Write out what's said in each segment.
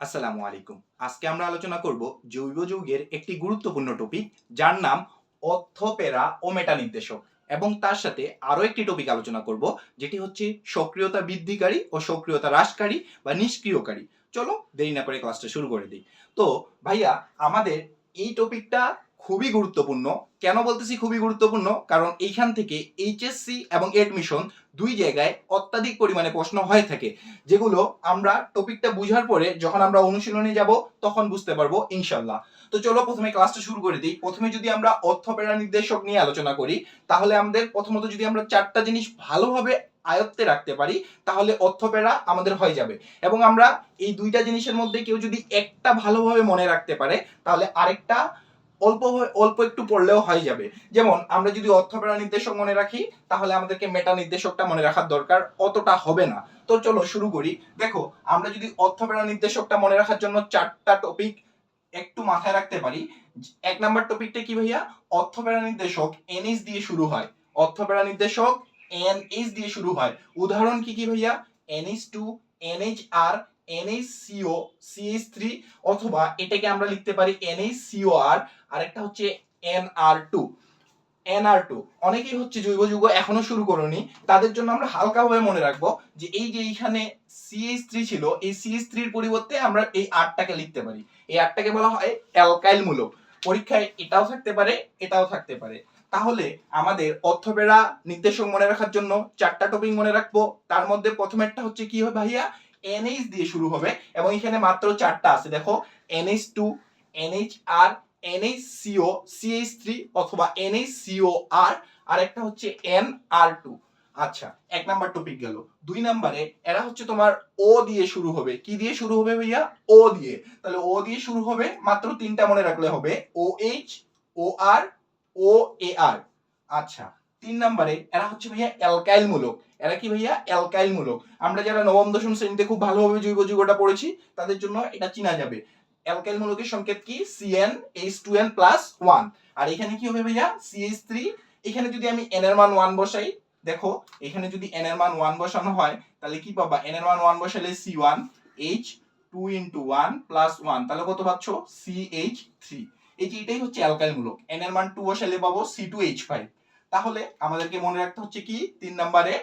আসসালামু আলাইকুম। আজকে আমরা আলোচনা করব জৈব যৌগের একটি গুরুত্বপূর্ণ টপিক যার নাম অর্থপেরা ও মেটা নির্দেশক এবং তার সাথে আরও একটি টপিক আলোচনা করব, যেটি হচ্ছে সক্রিয়তা বৃদ্ধিকারী ও সক্রিয়তা হ্রাসকারী বা নিষ্ক্রিয়কারী। চলো দেরি না করে ক্লাসটা শুরু করে দিই। তো ভাইয়া, আমাদের এই টপিকটা খুবই গুরুত্বপূর্ণ। কেন বলতেছি খুবই গুরুত্বপূর্ণ? কারণ এইখান থেকে এইচএসসি এবং এডমিশন দুই জায়গায় অত্যাধিক পরিমাণে প্রশ্ন হয়ে থাকে, যেগুলো আমরা টপিকটা বুঝার পরে যখন আমরা অনুশীলনে যাব, তখন বুঝতে পারব ইনশাল্লাহ তো চলো প্রথমে ক্লাসটা শুরু করে দিই। প্রথমে যদি আমরা অর্থপেরা নির্দেশক নিয়ে আলোচনা করি, তাহলে আমাদের প্রথমত যদি আমরা চারটা জিনিস ভালোভাবে আয়ত্তে রাখতে পারি, তাহলে অর্থপেরা আমাদের হয়ে যাবে। এবং আমরা এই দুইটা জিনিসের মধ্যে কেউ যদি একটা ভালোভাবে মনে রাখতে পারে, তাহলে আরেকটা অল্প অল্প একটু পড়লেও হয়ে যাবে। যেমন, আমরা যদি অর্থপেরা নির্দেশক মনে রাখি, তাহলে আমাদেরকে মেটা নির্দেশকটা মনে রাখার দরকার, অতটা হবে না। তো চলো শুরু করি। দেখো, আমরা যদি অর্থপেরা নির্দেশকটা মনে রাখার জন্য চারটা টপিক একটু মাথায় রাখতে পারি। এক নাম্বার টপিকটা কি ভাইয়া? অর্থপেরা নির্দেশক এন এনএস দিয়ে শুরু হয়। অর্থপেরা নির্দেশক এন এনএস দিয়ে শুরু হয়। উদাহরণ কি কি ভাইয়া? N NS two NH R CH three অথবা এটাকে আমরা লিখতে পারি আর আরেকটা হচ্ছে এনআর টু এনআর টু অনেকেই হচ্ছে জৈব যুগ এখনও শুরু করনি। তাদের জন্য আমরা হালকাভাবে মনে রাখব যে এই যে এইখানে সিএইচ থ্রি ছিল, এই সিএইচ থ্রির পরিবর্তে আমরা এই আটটাকে লিখতে পারি। এই আটটাকে বলা হয় অ্যালকাইল মূলক পরীক্ষায় এটাও থাকতে পারে, এটাও থাকতে পারে। তাহলে আমাদের অর্থপেরা নির্দেশক মনে রাখার জন্য চারটা টপিক মনে রাখব। তার মধ্যে প্রথমেরটা হচ্ছে কি হবে ভাইয়া? এনএইচ দিয়ে শুরু হবে এবং এখানে মাত্র চারটা আছে। দেখো, NH two, NH R, NH CO CH three অথবা এনএইচ সিও আর আর একটা হচ্ছে এন আর টু। আচ্ছা এক নাম্বার টপিক গেল। দুই নাম্বারে এরা হচ্ছে তোমার ও দিয়ে শুরু হবে। কি দিয়ে শুরু হবে ভাইয়া? ও দিয়ে। তাহলে ও দিয়ে শুরু হবে, মাত্র তিনটা মনে রাখলে হবে, ও এইচ, ও আর, ও এ আর। আচ্ছা তিন নাম্বারে, এরা হচ্ছে ভাইয়া অ্যালকাইল মূলক এরা কি ভাইয়া? অ্যালকাইল মূলক আমরা যারা নবম, দশম শ্রেণীতে খুব ভালোভাবে জৈব যুগটা পড়েছি, তাদের জন্য এটা চিনা যাবে। অ্যালকাইল মূলকের সংকেত কি? টু এন প্লাস ওয়ান আর এখানে কি হবে ভাইয়া? সিএইচ থ্রি এখানে যদি আমি এন এর মান ওয়ান বসাই, দেখো, এখানে যদি এন এর মান ওয়ান বসানো হয়, তাহলে কি পাবা? এন এর মান ওয়ান বসালে C one H two into one plus one তাহলে কত পাচ্ছ সি এইচ থ্রি এই যে এটাই হচ্ছে অ্যালকাইল মূলক এন এর মান টু বসালে পাবো সি টু এইচ ফাইভ তাহলে আমাদেরকে মনে রাখতে হচ্ছে কি? তিন নম্বরে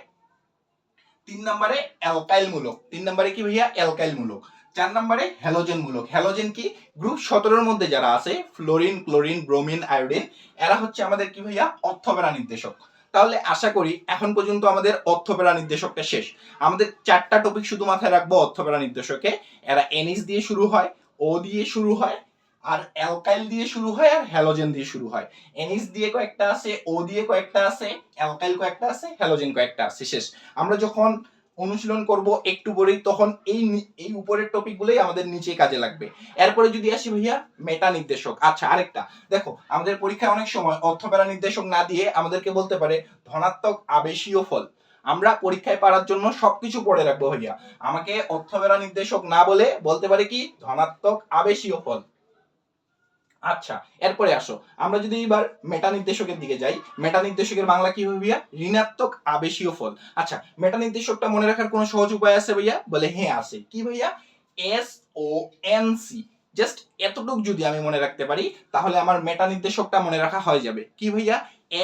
তিন নম্বরে অ্যালকাইল মূলক তিন নম্বরে কি ভাইয়া? অ্যালকাইল মূলক চার নম্বরে হ্যালোজেন মূলক হ্যালোজেন কি? গ্রুপ সতেরোর মধ্যে যারা আছে, ফ্লোরিন, ক্লোরিন, ব্রোমিন, আয়োডিন, এরা হচ্ছে আমাদের কি ভাইয়া? অর্থপেরা নির্দেশক। তাহলে আশা করি এখন পর্যন্ত আমাদের অর্থপেরা নির্দেশকটা শেষ। আমাদের চারটা টপিক শুধু মাথায় রাখব অর্থপেরা নির্দেশকে। এরা এনএস দিয়ে শুরু হয়, ও দিয়ে শুরু হয় আর অ্যালকাইল দিয়ে শুরু হয় আর হ্যালোজেন দিয়ে শুরু হয়। এনএস দিয়ে কয়েকটা আছে, ও দিয়ে কয়েকটা আছে, অ্যালকাইল কয়েকটা আছে, হ্যালোজেন কয়েকটা আছে। শেষ। আমরা যখন অনুশীলন করব একটু পরেই, তখন এই এই উপরের টপিকগুলোই আমাদের নিচে কাজে লাগবে। এরপরে যদি আসি ভাইয়া মেটা নির্দেশক। আচ্ছা আরেকটা। দেখো, আমাদের পরীক্ষায় অনেক সময় অর্থপেরা নির্দেশক না দিয়ে আমাদেরকে বলতে পারে ধনাত্মক আবেশীয় ফল। আমরা পরীক্ষায় পারার জন্য সবকিছু পড়ে রাখব ভাইয়া। আমাকে অর্থপেরা নির্দেশক না বলে বলতে পারে কি? ধনাত্মক আবেশীয় ফল। আচ্ছা এরপরে আসো। আমরা যদি এবার মেটা নির্দেশকের দিকে যাই, মেটা নির্দেশকের বাংলা কি হবে ভাইয়া? ঋণাত্মক আবেশীয় ফল। আচ্ছা মেটা নির্দেশকটা মনে রাখার কোনো সহজ উপায় আছে ভাইয়া? বলে হ্যাঁ আছে। কি ভাইয়া? S O N C just এতটুক যদি আমি মনে রাখতে পারি, তাহলে আমার মেটা নির্দেশকটা মনে রাখা হয়ে যাবে। কি ভাইয়া?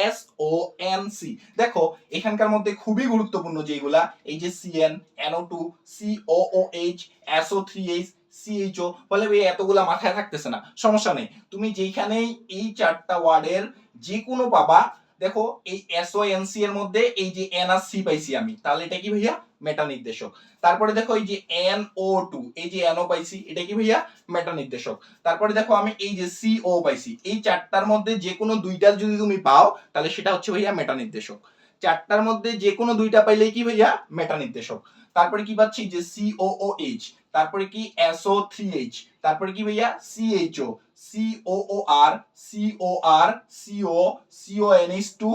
এস ও এন সি দেখো, এখানকার মধ্যে খুবই গুরুত্বপূর্ণ যেগুলা এই যে CN NO two C O O H SO three H CHO বলে ভাই এতগুলা মাথায় থাকতেছে না। সমস্যা নেই। তুমি যেখানেই এই চারটা ওয়ার্ডের যে কোনো পাবা, দেখো এই এসও এনসি এর মধ্যে এই যে এন আর সি পাইছি আমি। তাহলে এটা কি ভাইয়া? মেটা নির্দেশক। তারপরে দেখো এই যে এন ও টু এই যে এনও পাইছি, এটা কি ভাইয়া? মেটা নির্দেশক। তারপরে দেখো আমি এই যে সি ও পাইছি। এই চারটার মধ্যে যে কোনো দুইটা যদি তুমি পাও, তাহলে সেটা হচ্ছে ভাইয়া মেটা নির্দেশক। চারটার মধ্যে যে কোনো দুইটা পাইলে কি ভাইয়া? মেটা নির্দেশক। তারপরে কি পাচ্ছি? যে সি ও ও এইচ তারপরে কি? এসও থ্রি এইচ তারপরে কি ভাইয়া? CHO C O O R C O R CO CO NH two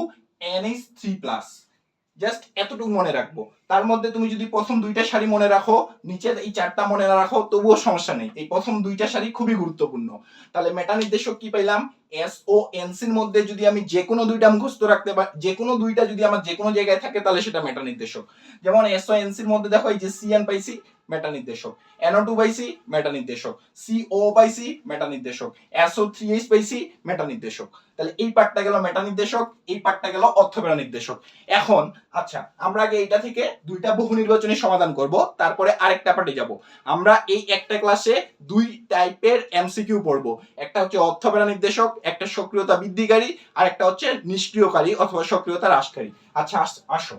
NH three plus just এতটুকু মনে রাখব। তার মধ্যে তুমি যদি প্রথম দুইটা শাড়ি মনে রাখো নিচের এই চারটা মনে না রাখো, তবুও সমস্যা নেই। এই প্রথম দুইটা শাড়ি খুবই গুরুত্বপূর্ণ। তাহলে মেটা নির্দেশক কি পাইলাম? এস ও এনসির মধ্যে যদি আমি যে কোনো দুইটা মুখস্থ রাখতে পারি যে কোনো দুইটা যদি আমার যে কোনো জায়গায় থাকে, তাহলে সেটা মেটা নির্দেশক। যেমন এস ও এনসির মধ্যে দেখো, এই যে সিএন পাইছি মেটা নির্দেশক। NO two by C meta নির্দেশক। সিও বাই সি মেটা নির্দেশক। SO three H by C meta নির্দেশক। তাহলে এই পার্টটা গেল মেটা নির্দেশক, এই পার্টটা গেল অর্থবেড়া নির্দেশক। এখন আচ্ছা আমরা আগে এইটা থেকে দুইটা বহু নির্বাচনী সমাধান করব, তারপরে আরেকটা পার্টে যাব। আমরা এই একটা ক্লাসে দুই টাইপের এমসিকিউ পড়ব। একটা হচ্ছে অর্থবেড়া নির্দেশক, একটা সক্রিয়তা বৃদ্ধিকারী, আর একটা হচ্ছে নিষ্ক্রিয়কারী অথবা সক্রিয়তা হ্রাসকারী। আচ্ছা আসো।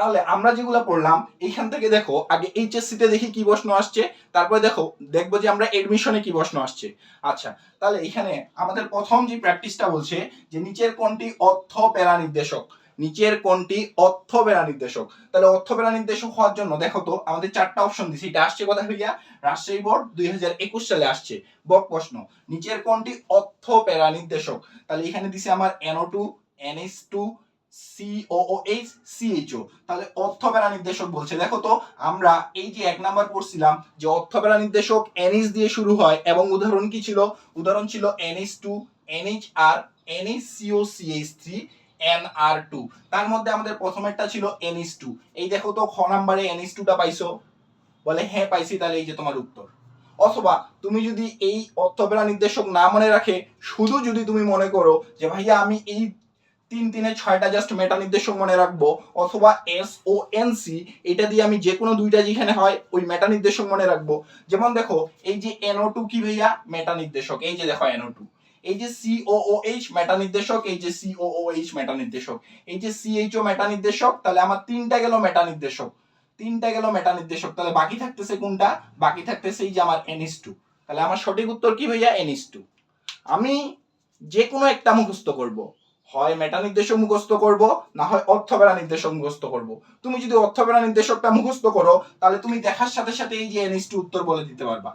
তাহলে আমরা যেগুলো পড়লাম, এইখান থেকে দেখো, আগে এইচএসসি তে দেখি কি প্রশ্ন আসছে, তারপরে দেখো, দেখব যে আমরা এডমিশনে কি প্রশ্ন আসছে। আচ্ছা তাহলে এখানে আমাদের প্রথম যে প্র্যাকটিসটা বলছে, যে নিচের কোনটি অর্থ প্যারা নির্দেশক নিচের কোনটি অর্থ পেরা নির্দেশক তাহলে অর্থ পেরা নির্দেশক হওয়ার জন্য দেখো তো, আমাদের চারটা অপশন দিছি। এটা আসছে কথা হইয়া? রাজশাহী বোর্ড দুই হাজার একুশ সালে আসছে। বক প্রশ্ন, নিচের কোনটি অর্থ প্যারা নির্দেশক তাহলে এখানে দিছে আমার NO two NS two COOH CHO তাহলে অর্থবেড়া নির্দেশক বলছে। দেখো তো, আমরা এই যে এক নাম্বার পড়ছিলাম যে অর্থবেড়া নির্দেশক এনএস দিয়ে শুরু হয়, এবং উদাহরণ কি ছিল? উদাহরণ ছিল NS two NH R NS CO CH three N R two তার মধ্যে আমাদের প্রথমেরটা ছিল এনএস টু এই দেখো তো, খ নাম্বারে এনএস টুটা পাইছো? বলে হ্যাঁ পাইছি। তাহলে এই যে তোমার উত্তর। অথবা তুমি যদি এই অর্থবেড়া নির্দেশক না মনে রাখে, শুধু যদি তুমি মনে করো যে, ভাইয়া, আমি এই তিন তিনে ছয়টা জাস্ট মেটা নির্দেশক মনে রাখব, অথবা এস ও এন সি এটা দিয়ে আমি যে কোনো দুইটা যেখানে হয়, ওই মেটা নির্দেশক মনে রাখব। যেমন দেখো, এই যে এনও টু কি ভাইয়া? মেটা নির্দেশক। এই যে দেখো এনও টু এই যে সিওওএইচ মেটা নির্দেশক। এই যে সিওওএইচ মেটা নির্দেশক। এই যে সিএইচও মেটা নির্দেশক। তাহলে আমার তিনটা গেল মেটা নির্দেশক। তিনটা গেল মেটা নির্দেশক। তাহলে বাকি থাকতেছে কোনটা? বাকি থাকতেছে এই যে আমার এনএস টু তাহলে আমার সঠিক উত্তর কি ভাইয়া? এনএস টু আমি যে কোনো একটা মুখস্থ করব। হয় মেটা নির্দেশক মুখস্থ করব, না হয় অর্থবেড়া নির্দেশক মুখস্থ করব। তুমি যদি অর্থবেড়া নির্দেশকটা মুখস্থ করো, তাহলে তুমি দেখার সাথে সাথে এই যে এনএস টু উত্তর বলে দিতে পারবা।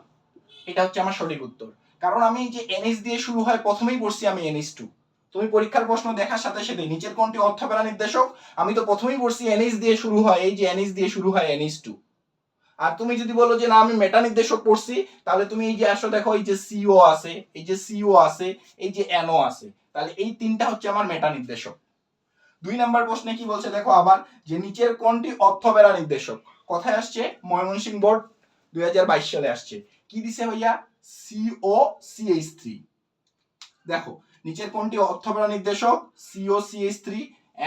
এটা হচ্ছে আমার সঠিক উত্তর। কারণ আমি যে এনএস দিয়ে শুরু হয়, প্রথমেই পড়ছি আমি এনএস টু তুমি পরীক্ষার প্রশ্ন দেখার সাথে সাথে নিচের কোনটি অর্থবেড়া নির্দেশক? আমি তো প্রথমেই পড়ছি এনএস দিয়ে শুরু হয়, এই যে এনএস দিয়ে শুরু হয় এনএস টু আর তুমি যদি বলো যে, না, আমি মেটা নির্দেশক পড়ছি, তাহলে তুমি এই যে আসো, দেখো, এই যে সিও আছে, এই যে সিও আছে, এই যে এনও আছে। তাহলে এই তিনটা হচ্ছে আমার মেটা নির্দেশক। দুই নাম্বার প্রশ্নে কি বলছে, দেখো আবার, যে নিচের কোনটি অর্থবেড়া নির্দেশক? কথায় আসছে? ময়মনসিংহ বোর্ড দুই হাজার বাইশ সালে আসছে। কি দিছে ভাইয়া? সিও সিএইচ থ্রি দেখো, নিচের কোনটি অর্থবেড়া নির্দেশক? CO CH three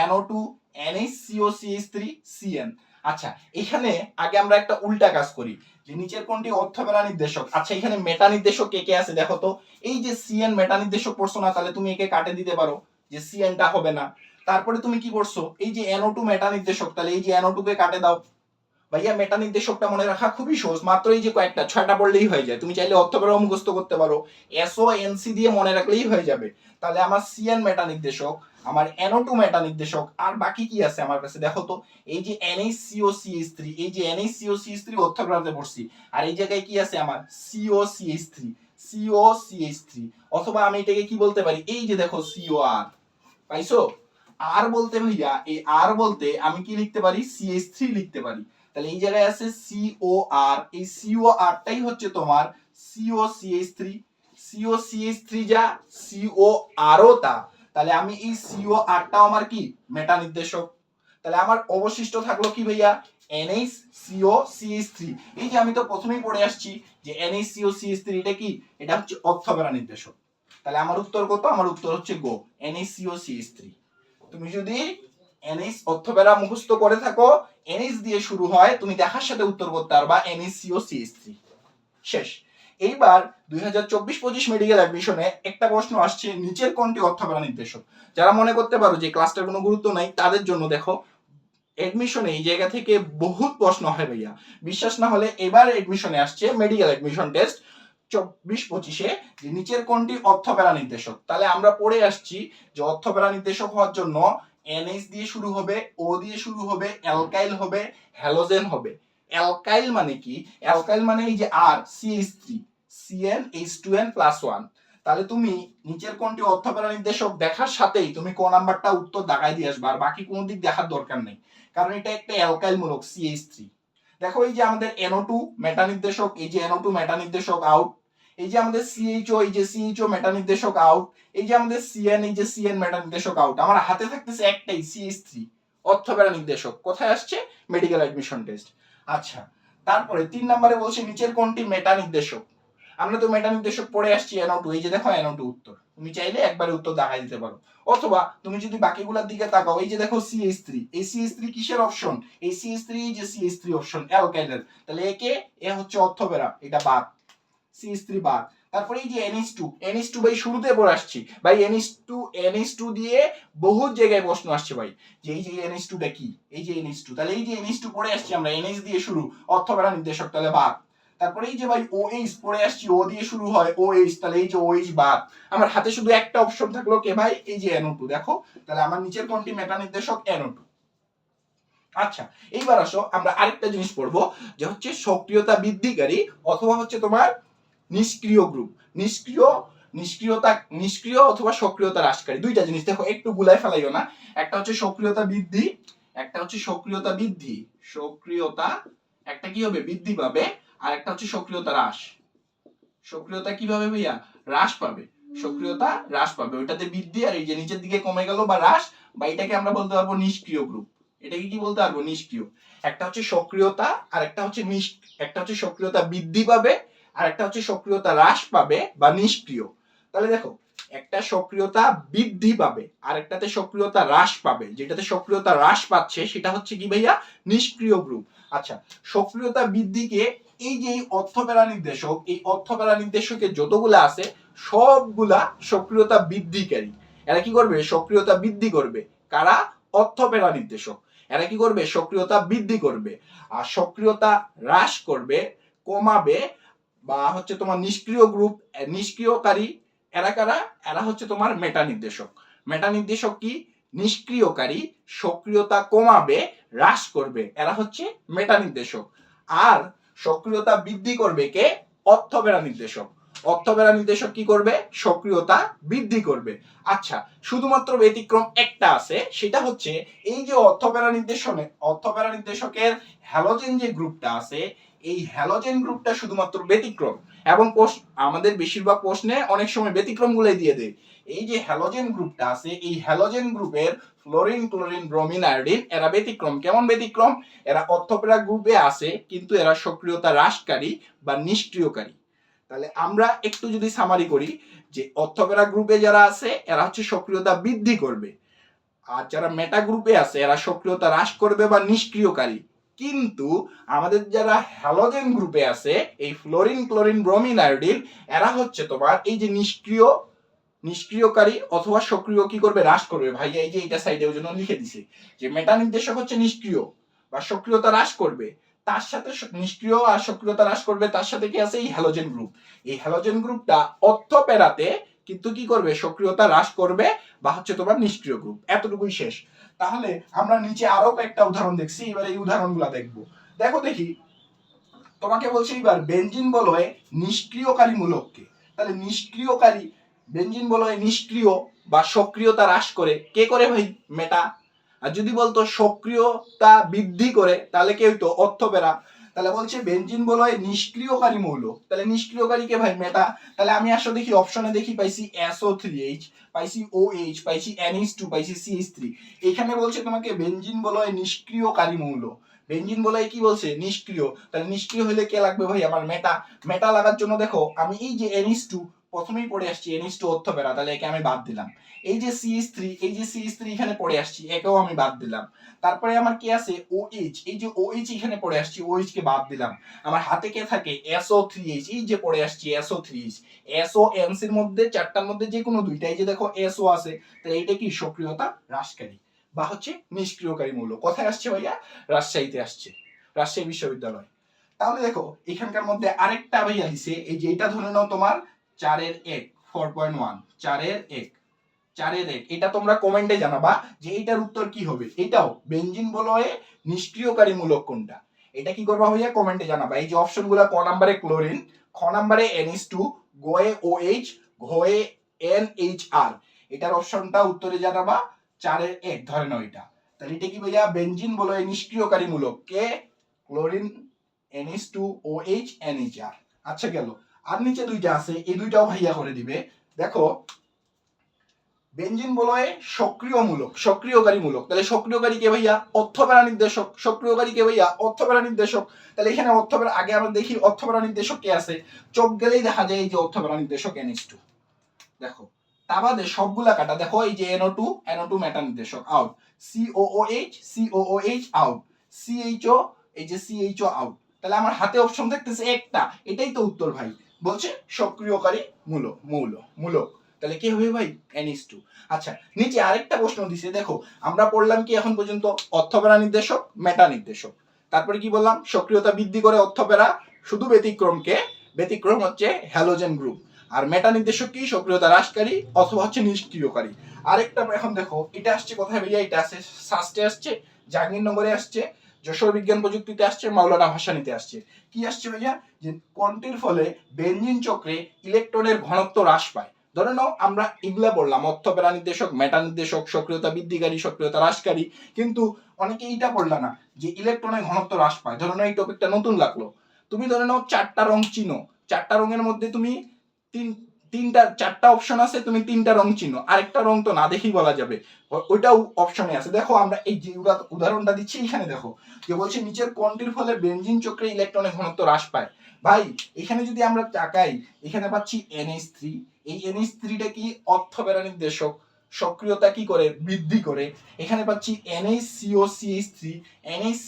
NO two NH CO CH three CN আচ্ছা এখানে আগে আমরা একটা উল্টা কাজ করি, যে নিচের কোনটি অর্থবেলা নির্দেশক? আচ্ছা এখানে মেটা নির্দেশক কে কে আছে দেখো তো। এই যে সিএন মেটা নির্দেশক পড়ছো না, তাহলে তুমি একে কাটে দিতে পারো, যে সিএনটা হবে না। তারপরে তুমি কি করছ এই যে এনও টু মেটা নির্দেশক, তাহলে এই যে এনও টু কে কাটে দাও। ভাইয়া, মেটা নির্দেশকটা মনে রাখা খুবই সহজ। মাত্র এই যে কয়েকটা, ছয়টা পড়লেই হয়ে যায়। তুমি চাইলে অর্থবেড়াও মুখস্থ করতে পারো। এসও এনসি দিয়ে মনে রাখলেই হয়ে যাবে। তাহলে আমার সিএন মেটা নির্দেশক, আমার এনও টু মেটা নির্দেশক, আর বাকি কি আছে আমার কাছে? দেখো তো, এই যে এনএসিও সিএস থ্রি এই যে এনএসিও সিএস থ্রি অর্থগ্রাফে পড়ছি আর এই জায়গায় কি আছে আমার? CO CS three CO CS three অথবা আমি এটাকে কি বলতে পারি? এই যে দেখো সিও আর পাইছো? আর বলতে ভাইয়া, এই আর বলতে আমি কি লিখতে পারি? সিএস থ্রি লিখতে পারি। তাহলে এই জায়গায় আছে সিও আর এই সিও আরটাই হচ্ছে তোমার CO CS three CO CS three যা সিও আরও তা। তাহলে আমি এই সিও আরটাও আমার কি? মেটা নির্দেশক তাহলে আমার অবশিষ্ট থাকল কি ভাইয়া? এনএইচ সিও সিএস থ্রি এই যে আমি তো প্রথমেই পড়ে আসছি যে এনএইচ সিও সিএস থ্রি এটা কি? এটা হচ্ছে অর্থবেড়া নির্দেশক। তাহলে আমার উত্তর কত? আমার উত্তর হচ্ছে গো এনএইচ সিও সিএস থ্রি তুমি যদি এনএইচ অর্থবেড়া মুখস্থ করে থাকো এনএইচ দিয়ে শুরু হয়, তুমি দেখার সাথে উত্তর করতে পারবা এনএইচ সিও সিএস থ্রি শেষ। এইবার দুই হাজার চব্বিশ পঁচিশ মেডিকেল অ্যাডমিশনে একটা প্রশ্ন আসছে, নিচের কোনটি অর্থবেড়া নির্দেশক? যারা মনে করতে পারো যে ক্লাসটার কোনো গুরুত্ব নাই, তাদের জন্য দেখো এডমিশনে এই জায়গা থেকে বহুত প্রশ্ন হয় ভাইয়া। বিশ্বাস না হলে এবার এডমিশনে আসছে মেডিকেল এডমিশন টেস্ট চব্বিশ পঁচিশে, যে নিচের কোনটি অর্থবেড়া নির্দেশক? তাহলে আমরা পড়ে আসছি যে অর্থবেড়া নির্দেশক হওয়ার জন্য এনএইচ দিয়ে শুরু হবে ও দিয়ে শুরু হবে অ্যালকাইল হবে হ্যালোজেন হবে। অ্যালকাইল মানে কি? অ্যালকাইল মানে এই যে R CH three CN H two N plus one তাহলে তুমি নিচের কোনটি অর্থবেড়া নির্দেশক দেখার সাথেই তুমি কোন নাম্বারটা উত্তর দাগাই দিয়ে আসবে, আর বাকি কোনো দিক দেখার দরকার নেই। কারণ এটা একটা অ্যালকাইল মূলক সিএইচ থ্রি দেখো এই যে আমাদের এনও টু মেটা নির্দেশক এই যে এনও টু মেটা নির্দেশক আউট এই যে আমাদের সিএইচও এই যে সিএইচও মেটা নির্দেশক আউট এই যে আমাদের সিএন এই যে সিএন মেটা নির্দেশক আউট আমার হাতে থাকতেছে একটাই সিএইচ থ্রি অর্থবেড়া নির্দেশক কোথায় আসছে? মেডিকেল অ্যাডমিশন টেস্ট আচ্ছা তারপরে তিন নম্বরে বলছে নিচের কোনটি মেটা নির্দেশক আমরা তো মেটা নির্দেশক পড়ে আসছি এনও টু এই যে দেখো এনও টু উত্তর। তুমি চাইলে একবারে উত্তর দেখাই দিতে পারো। অথবা তুমি যদি বাকিগুলোর দিকে তাকাও, এই যে দেখো সিএস থ্রি এই সিএস থ্রি কিসের অপশন এই সিএস থ্রি যে সিএস থ্রি অপশন অ্যালকাইলের তাহলে একে এ হচ্ছে অর্থবেরা এটা বাদ। সিএস থ্রি বাদ তারপরে এই যে এনএস টু এনএস টু ভাই শুরুতে পড়ে আসছি। ভাই এনএস টু এনএস টু দিয়ে বহু জায়গায় প্রশ্ন আসছে ভাই, যে এই যে এনএস টুটা কি? এই যে টু তাহলে এই যে টু পড়ে আমরা দিয়ে শুরু নির্দেশক, তাহলে তারপরে এই যে ভাই ও এইচ পড়ে দিয়ে শুরু হয় তাহলে এই যে বাদ আমার হাতে শুধু একটা অপশন থাকল কে ভাই? এই যে এনও টু দেখো? তাহলে আমার নিচের কোনটি? মেটা নির্দেশক এনও টু আচ্ছা এইবার আসো, আমরা আরেকটা জিনিস পড়ব, যে হচ্ছে সক্রিয়তা বৃদ্ধিকারী অথবা হচ্ছে তোমার নিষ্ক্রিয় গ্রুপ নিষ্ক্রিয়, নিষ্ক্রিয়তা, নিষ্ক্রিয় অথবা সক্রিয়তা হ্রাসকারী। দুইটা জিনিস, দেখো, একটু গুলাই ফেলাইও না। একটা হচ্ছে সক্রিয়তা বৃদ্ধি, একটা হচ্ছে সক্রিয়তা বৃদ্ধি। সক্রিয়তা, একটা কি হবে? বৃদ্ধি পাবে, আর একটা হচ্ছে সক্রিয়তা হ্রাস। সক্রিয়তা কীভাবে ভাইয়া? হ্রাস পাবে। সক্রিয়তা হ্রাস পাবে। ওইটাতে বৃদ্ধি, আর এই যে নিচের দিকে কমে গেল বা হ্রাস, বা এটাকে আমরা বলতে পারব নিষ্ক্রিয় গ্রুপ এটাকে কি বলতে পারব? নিষ্ক্রিয়। একটা হচ্ছে সক্রিয়তা, আর একটা হচ্ছে একটা হচ্ছে সক্রিয়তা বৃদ্ধি পাবে আর একটা হচ্ছে সক্রিয়তা হ্রাস পাবে বা নিষ্ক্রিয়। তাহলে দেখো, একটা সক্রিয়তা বৃদ্ধি পাবে আর একটাতে সক্রিয়তা হ্রাস পাবে। যেটাতে সক্রিয়তা হ্রাস পাচ্ছে, সেটা হচ্ছে কি ভাইয়া? নিষ্ক্রিয় গ্রুপ আচ্ছা সক্রিয়তা বৃদ্ধিকে এই যে এই অর্থবেড়া নির্দেশক, এই অর্থবেড়া নির্দেশকের যতগুলা আছে, সবগুলা সক্রিয়তা বৃদ্ধিকারী এরা কি করবে? সক্রিয়তা বৃদ্ধি করবে। কারা? অর্থবেড়া নির্দেশক। এরা কি করবে? সক্রিয়তা বৃদ্ধি করবে। আর সক্রিয়তা হ্রাস করবে, কমাবে বা হচ্ছে তোমার নিষ্ক্রিয় গ্রুপ নিষ্ক্রিয়কারী, এরা কারা? এরা হচ্ছে তোমার মেটা নির্দেশক মেটা নির্দেশক কি? নিষ্ক্রিয়কারী, সক্রিয়তা কমাবে, হ্রাস করবে। এরা হচ্ছে মেটা নির্দেশক আর সক্রিয়তা বৃদ্ধি করবে কে? অর্থবেড়া নির্দেশক। অর্থবেড়া নির্দেশক কি করবে? সক্রিয়তা বৃদ্ধি করবে। আচ্ছা শুধুমাত্র ব্যতিক্রম একটা আছে, সেটা হচ্ছে এই যে অর্থবেড়া নির্দেশনে অর্থবেড়া নির্দেশকের হ্যালোজেন যে গ্রুপটা আছে এই হ্যালোজেন গ্রুপটা শুধুমাত্র ব্যতিক্রম এবং আমাদের বেশিরভাগ প্রশ্নে অনেক সময় ব্যতিক্রম গুলাই দিয়ে দেয়। এই যে হ্যালোজেন গ্রুপটা আছে, এই হ্যালোজেন গ্রুপের ফ্লোরিন ক্লোরিন ব্রোমিন আয়োডিন এরা ব্যতিক্রম। কেমন ব্যতিক্রম? এরা অর্থপেরা গ্রুপে আছে, কিন্তু এরা সক্রিয়তা হ্রাসকারী বা নিষ্ক্রিয়কারী। তাহলে আমরা একটু যদি সামারি করি যে অর্থপেরা গ্রুপে যারা আছে, এরা হচ্ছে সক্রিয়তা বৃদ্ধি করবে। আর যারা মেটা গ্রুপে আছে, এরা সক্রিয়তা হ্রাস করবে বা নিষ্ক্রিয়কারী। কিন্তু আমাদের যারা হ্যালোজেন গ্রুপে আছে, এই ফ্লোরিন ক্লোরিন ব্রোমিন আয়োডিন এরা হচ্ছে তোমার এই যে নিষ্ক্রিয়, নিষ্ক্রিয়কারী অথবা সক্রিয় কি করবে? হ্রাস করবে। ভাই, এই যে এটা সাইডে ওই জন্য লিখে দিছে। যে মেটা নির্দেশক হচ্ছে নিষ্ক্রিয় বা সক্রিয়তা হ্রাস করবে। তার সাথে নিষ্ক্রিয় আর সক্রিয়তা হ্রাস করবে, তার সাথে কি আছে? এই হ্যালোজেন গ্রুপ এই হ্যালোজেন গ্রুপটা অর্থ পেরাতে কিন্তু কি করবে? সক্রিয়তা হ্রাস করবে বা হচ্ছে তোমার নিষ্ক্রিয় গ্রুপ এতটুকুই শেষ। তাহলে আমরা নিচে আরও কয়েকটা উদাহরণ দেখছি, এবার এই উদাহরণগুলো দেখব। দেখো দেখি, তোমাকে বলছে এবার বেঞ্জিন বলয়ে নিষ্ক্রিয়কারী মূলককে তাহলে নিষ্ক্রিয়কারী বেঞ্জিন বলয়ে নিষ্ক্রিয় বা সক্রিয়তা হ্রাস করে, কে করে ভাই? মেটা। আর যদি বলতো সক্রিয়তা বৃদ্ধি করে, তাহলে কে হইতো? অর্থবেরা তাহলে বলছে বেঞ্জিন বলয় নিষ্ক্রিয়কারী মৌল। তাহলে নিষ্ক্রিয়কারী কে ভাই? মেটা। তাহলে আমি আসলে দেখি অপশনে দেখি পাইছি এসও থ্রি এইচ পাইছি ও এইচ পাইছি এনএইচ টু পাইছি সিএইচ থ্রি এখানে বলছে তোমাকে বেঞ্জিন বলয় নিষ্ক্রিয়কারী মৌল। বেঞ্জিন বলয় কি বলছে? নিষ্ক্রিয়। তাহলে নিষ্ক্রিয় হলে কে লাগবে ভাই? আমার মেটা। মেটা লাগার জন্য দেখো, আমি এই যে এনএইচ টু প্রথমেই পড়ে আসছি এনএইচ টু অর্থবেরা তাহলে একে আমি বাদ দিলাম। এই যে সিএস থ্রি এই যে সিএস থ্রি এখানে পড়ে আসছি, একেও আমি বাদ দিলাম। তারপরে আমার কি আছে? ও এইচ এই যে ও এইচ এখানে পড়ে আসছি ও এইচ কে বাদ দিলাম। আমার হাতে কে থাকে? এসও থ্রি এইচ এই যে পড়ে আসছি SO three H SO NS এর মধ্যে, চারটার মধ্যে যে কোনো দুইটা, এই যে দেখো এসও আছে তাহলে এইটা কি সক্রিয়তা? হ্রাসকারী বা হচ্ছে নিষ্ক্রিয়কারী মূল্য কোথায় আসছে ভাইয়া? রাজশাহীতে আসছে, রাজশাহী বিশ্ববিদ্যালয়। তাহলে দেখো, এখানকার মধ্যে আরেকটা ভাইয়া দিছে, এই যে এটা ধরে নাও তোমার চারের এক ফোর পয়েন্ট ওয়ান চারের এক। চারের এক এটা তোমরা কমেন্টে জানাবা যে এটার উত্তর কি হবে। এটাও বেঞ্জিন বলয়ে নিষ্ক্রিয়কারী মূলক কোনটা। এটা কি করবা হইয়া কমেন্টে জানাবা। এই যে অপশনগুলা ক নাম্বারে ক্লোরিন খ নাম্বারে এনএস টু গোয়ে ও এইচ ঘয়ে এন এইচ আর এটার অপশনটা উত্তরে জানাবা চারের এক, ধরে নাও এটা। তাহলে এটা কি ভাইয়া? বেঞ্জিন বলয়ে নিষ্ক্রিয়কারী মূলক কে? Chlorine NS two O H N H R আচ্ছা গেল। আর নিচে দুইটা আছে। এই দুইটাও ভাইয়া করে দিবে। দেখো বেঞ্জিন বলয়ে সক্রিয়মূলক, সক্রিয়কারীমূলক। তাহলে সক্রিয়কারী কে ভাইয়া? অর্থপেরা নির্দেশক সক্রিয়কারী কে ভাইয়া? অর্থপেরা নির্দেশক তাহলে এখানে অর্থপেরা আগে আমরা দেখি অর্থপেরা নির্দেশক কে আছে। চোখ গেলেই দেখা যায় এই যে অর্থপেরা নির্দেশক এনএস টু। দেখো তা বাদে সবগুলা কাটা। দেখো, এই যে NO two NO two meta নির্দেশক out COOH COOH out. CHO এই যে সিএইচও আউট। তাহলে আমার হাতে অপশন থাকতেছে একটা। এটাই তো উত্তর ভাই। বলছে সক্রিয়কারী মূলক, মৌল, মূলক। তাহলে কি হবে ভাই? এনএস টু আচ্ছা নিচে আরেকটা প্রশ্ন দিছে, দেখো, আমরা পড়লাম কি এখন পর্যন্ত? অর্থপেরা নির্দেশক মেটা নির্দেশক। তারপরে কি বললাম? সক্রিয়তা বৃদ্ধি করে অর্থপেরা শুধু ব্যতিক্রমকে, ব্যতিক্রম হচ্ছে হ্যালোজেন গ্রুপ আর মেটা নির্দেশক কি? সক্রিয়তা হ্রাসকারী অথবা হচ্ছে নিষ্ক্রিয়কারী। আরেকটা এখন দেখো, এটা আসছে কোথায় ভাইয়া? এটা আসছে সাস্টে আসছে, জাহাঙ্গীরনগরে আসছে, যশোর বিজ্ঞান প্রযুক্তিতে আসছে, মাওলানা ভাসানীতে আসছে। কি আসছে ভাইয়া? যে কোনটির ফলে বেঞ্জিন চক্রে ইলেকট্রনের ঘনত্ব হ্রাস পায়। ধরে নাও, আমরা এগুলা বললাম অর্থপেরা নির্দেশক মেটা নির্দেশক, সক্রিয়তা বৃদ্ধিকারী, সক্রিয়তা হ্রাসকারী, কিন্তু অনেকে এইটা পড়লা না, যে ইলেকট্রনের ঘনত্ব হ্রাস পায়। ধরে নাও, এই টপিকটা নতুন লাগল। তুমি ধরে নাও, চারটা রং চিনো। চারটা রঙের মধ্যে তুমি তিন, তিনটা, চারটা অপশন আছে, তুমি তিনটা রং চিনো। আরেকটা রং তো না দেখেই বলা যাবে। ওইটাও অপশনে আছে। দেখো, আমরা এই যে উদাহরণটা দিচ্ছি এখানে দেখো, যে বলছে, নিচের কোনটির ফলে বেনজিন চক্রে ইলেকট্রনের ঘনত্ব হ্রাস পায়? ভাই, এখানে যদি আমরা তাকাই, এখানে পাচ্ছি এনএস থ্রি এই এনএস থ্রিটা কি অর্থ বেড়া নির্দেশক সক্রিয়তা কি করে? বৃদ্ধি করে। এখানে পাচ্ছি NS CO CH three NS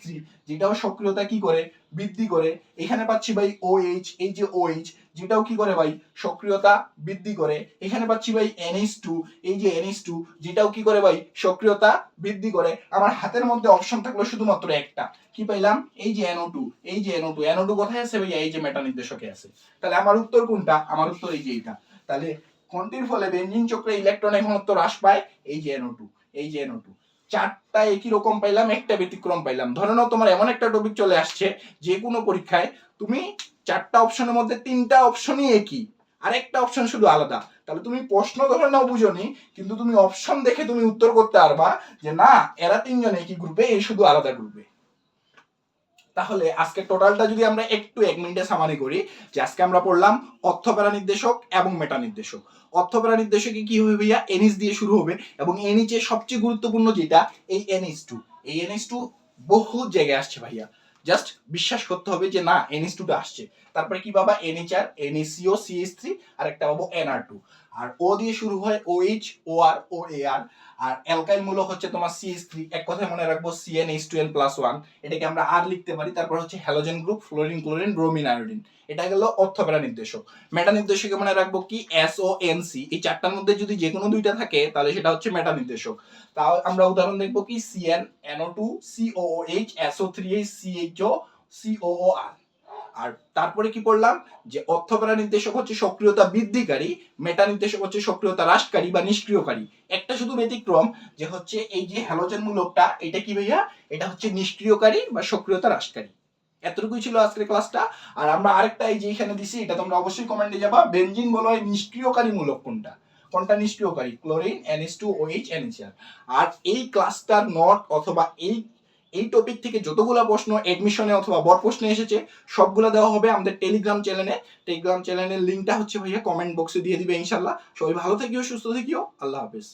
three যেটাও সক্রিয়তা কি করে? বৃদ্ধি করে। এখানে পাচ্ছি ভাই ওএইচ এই যে ওএইচ যেটাও কি করে ভাই? সক্রিয়তা বৃদ্ধি করে। এখানে পাচ্ছি ভাই এনএস টু এই যে এনএস টু যেটাও কি করে ভাই? সক্রিয়তা বৃদ্ধি করে। আমার হাতের মধ্যে অপশন থাকল শুধুমাত্র একটা। কি পাইলাম? এই যে এনও টু এই যে এনও টু এনও টু কোথায় আছে ভাই এই যে মেটা নির্দেশকে আছে। তাহলে আমার উত্তর কোনটা? আমার উত্তর এই যে এইটা। তাহলে কোনটির ফলে বেঞ্জিন চক্রে ইলেকট্রনের ঘনত্ব হ্রাস পায়। এই যে এনও টু, এই যে এনও টু। চারটা একই রকম পাইলাম, একটা ব্যতিক্রম পাইলাম। ধরে নাও তোমার এমন একটা টপিক চলে আসছে যে কোনো পরীক্ষায় তুমি চারটা অপশনের মধ্যে তিনটা অপশনই একই আর একটা অপশন শুধু আলাদা। তাহলে তুমি প্রশ্ন ধরে নাও বুঝনি, কিন্তু তুমি অপশন দেখে তুমি উত্তর করতে পারবা যে না, এরা তিনজন একই গ্রুপে এই শুধু আলাদা গ্রুপে তাহলে আজকে টোটালটা যদি আমরা একটু এক মিনিটে সামারি করি, যে আজকে আমরা পড়লাম অর্থপেরা নির্দেশক এবং মেটা নির্দেশক অর্থপেরা নির্দেশকে কি হবে ভাইয়া? এনএস দিয়ে শুরু হবে এবং নিচে সবচেয়ে গুরুত্বপূর্ণ যেটা, এই এনএস টু। এই এনএস টু বহু জায়গায় আসছে ভাইয়া। জাস্ট বিশ্বাস করতে হবে যে না এনএস টুটা আসছে। তারপরে কি পাবা? এনএচআর এনএসিও সিএস থ্রি আর একটা পাবো এনআর টু। আর ও দিয়ে শুরু হয় ও এইচ ও আর ও এ আর আর অ্যালকাইল মূলক হচ্ছে তোমার সিএস থ্রি এক কথায় মনে রাখব CN H two N plus one এটাকে আমরা আর লিখতে পারি। তারপর হচ্ছে halogen group fluorine chlorine bromine iodine এটা গেল অর্থপেরা নির্দেশক। মেটা নির্দেশকে মনে রাখব কি? এস ও এন সি এই চারটার মধ্যে যদি যে কোনো দুইটা থাকে, তাহলে সেটা হচ্ছে মেটা নির্দেশক। তাও আমরা উদাহরণ দেখব কি? CN NO two CO H S O three H C H O COO R আর তারপরে কি করলাম? যে অর্থপেরা নির্দেশক হচ্ছে সক্রিয়তা বৃদ্ধিকারী মেটা নির্দেশক হচ্ছে সক্রিয়তা হ্রাসকারী বা নিষ্ক্রিয়কারী। একটা শুধু ব্যতিক্রম যে হচ্ছে এই যে হ্যালোজেন মূলকটা এটা কি ভাইয়া? এটা হচ্ছে নিষ্ক্রিয়কারী বা সক্রিয়তা হ্রাসকারী। এতটুকুই ছিল আজকের ক্লাসটা। আর আমরা আরেকটা এই যে এখানে দিছি, এটা তোমরা অবশ্যই কমেন্টে যাবা। বেনজিন বলো হয় নিষ্ক্রিয়কারী মূলক কোনটা? কোনটা নিষ্ক্রিয়কারী? Chlorine NS two OH NHR আর এই ক্লাসটার নট অথবা এই এই টপিক থেকে যতগুলো প্রশ্ন এডমিশনে অথবা বড় প্রশ্নে এসেছে, সবগুলো দেওয়া হবে আমাদের টেলিগ্রাম চ্যানেলে টেলিগ্রাম চ্যানেলের লিঙ্কটা হচ্ছে ভাইয়া কমেন্ট বক্সে দিয়ে দিবে ইনশাল্লাহ। সবাই ভালো থাকিও, সুস্থ থাকিও। আল্লাহ হাফেজ।